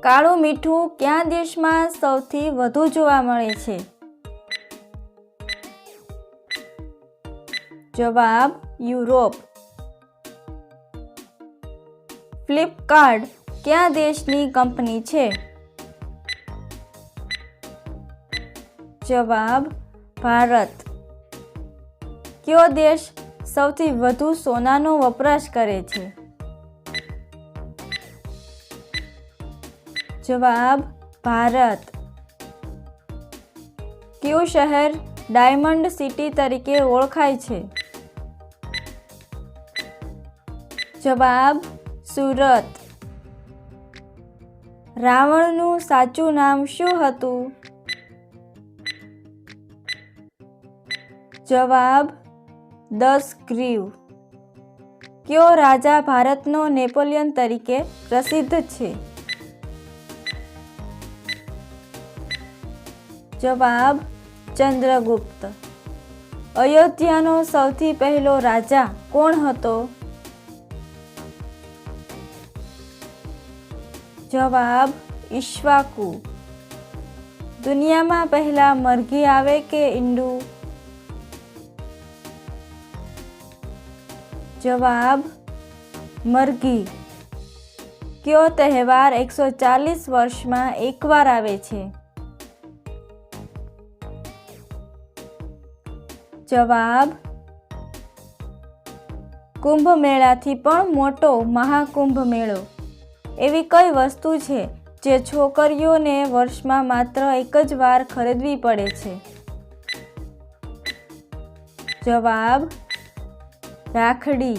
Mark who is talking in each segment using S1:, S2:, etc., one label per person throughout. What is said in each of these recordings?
S1: કાળું મીઠું કયા દેશમાં સૌથી વધુ જોવા મળે છે? જવાબ, યુરોપ. ફ્લિપકાર્ટ કયા દેશની કંપની છે? જવાબ, ભારત. કયો દેશ સૌથી વધુ સોનાનો વપરાશ કરે છે? જવાબ ભારત. કયું શહેર ડાયમંડ સિટી તરીકે ઓળખાય છે? જવાબ સુરત. રાવણનું સાચું નામ શું હતું? જવાબ દસ ગ્રીવ. કયો રાજા ભારતનો નેપોલિયન તરીકે પ્રસિદ્ધ છે? જવાબ ચંદ્રગુપ્ત. અયોધ્યાનો સૌથી પહેલો રાજા કોણ હતો? જવાબ ઈશ્વાકુ. દુનિયામાં પહેલા મરઘી આવે કે ઈંડું? જવાબ મરઘી. કયો તહેવાર એકસો ચાલીસ વર્ષમાં એકવાર આવે છે? જવાબ? કુંભ મેળાથી પણ મોટો મહાકુંભ મેળો એવી કઈ વસ્તુ છે જે છોકરીઓને વર્ષમાં માત્ર એક જ વાર ખરીદવી પડે છે? જવાબ, રાખડી.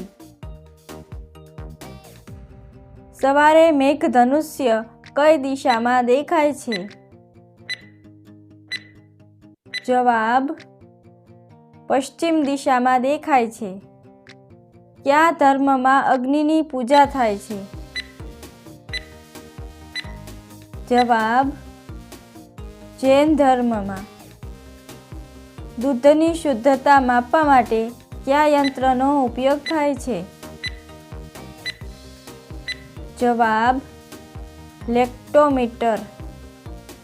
S1: સવારે મેઘધનુષ્ય કઈ દિશામાં દેખાય છે? જવાબ પશ્ચિમ દિશામાં દેખાય છે. કયા ધર્મમાં અગ્નિની પૂજા થાય છે? જવાબ, જૈન ધર્મમાં. દૂધની શુદ્ધતા માપવા માટે કયા યંત્રનો ઉપયોગ થાય છે? જવાબ, લેક્ટોમીટર.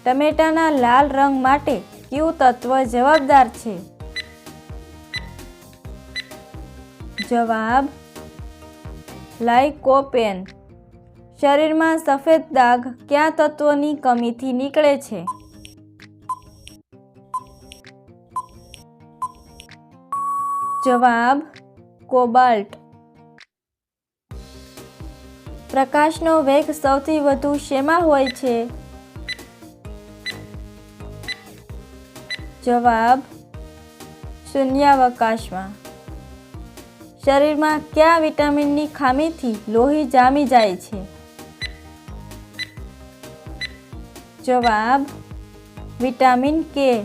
S1: ટમેટાના લાલ રંગ માટે કયું તત્વ જવાબદાર છે? જવાબ લાઇકોપેન શરીરમાં સફેદ દાગ કયા તત્વોની કમીથી નીકળે છે? જવાબ, કોબાલ્ટ. પ્રકાશનો વેગ સૌથી વધુ શેમાં હોય છે? જવાબ, શૂન્યાવકાશમાં. શરીરમાં કયા વિટામિનની ખામીથી લોહી જામી જાય છે? જવાબ, વિટામિન કે.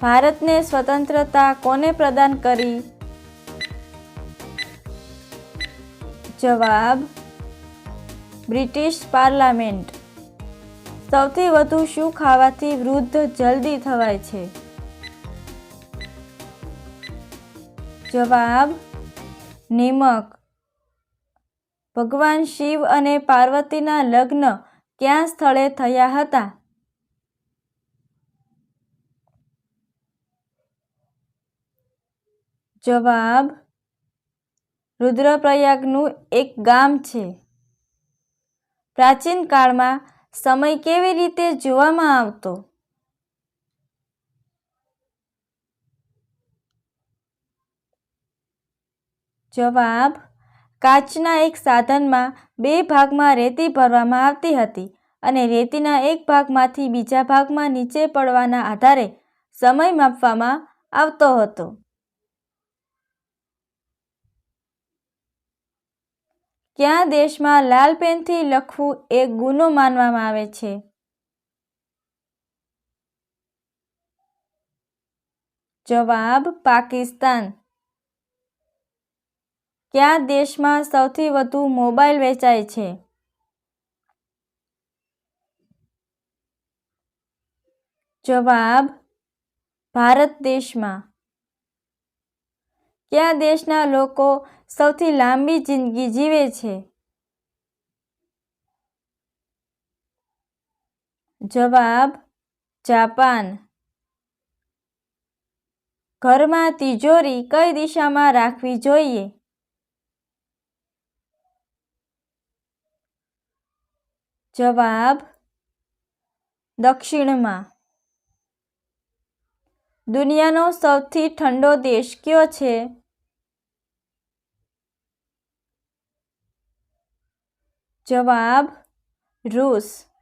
S1: ભારતને સ્વતંત્રતા કોને પ્રદાન કરી? જવાબ, બ્રિટિશ પાર્લામેન્ટ. સૌથી વધુ શું ખાવાથી વૃદ્ધ જલ્દી થવાય છે? જવાબ, નિમક. ભગવાન શિવ અને પાર્વતીના લગ્ન ક્યાં સ્થળે થયા હતા? જવાબ, રુદ્રપ્રયાગનું એક ગામ છે. પ્રાચીન કાળમાં સમય કેવી રીતે જોવામાં આવતો? જવાબ, કાચના એક સાધનમાં બે ભાગમાં રેતી ભરવામાં આવતી હતી અને રેતીના એક ભાગમાંથી બીજા ભાગમાં નીચે પડવાના આધારે સમય માપવામાં આવતો હતો. ક્યાં દેશમાં લાલ પેનથી લખવું એક ગુનો માનવામાં આવે છે? જવાબ, પાકિસ્તાન. કયા દેશમાં સૌથી વધુ મોબાઈલ વેચાય છે. જવાબ, ભારત દેશમાં. કયા દેશના લોકો સૌથી લાંબી જિંદગી જીવે છે. જવાબ, જાપાન. ઘરમાં તિજોરી કઈ દિશામાં રાખવી જોઈએ? જવાબ દક્ષિણમાં. દુનિયાનો સૌથી ઠંડો દેશ કયો છે? જવાબ રૂસ.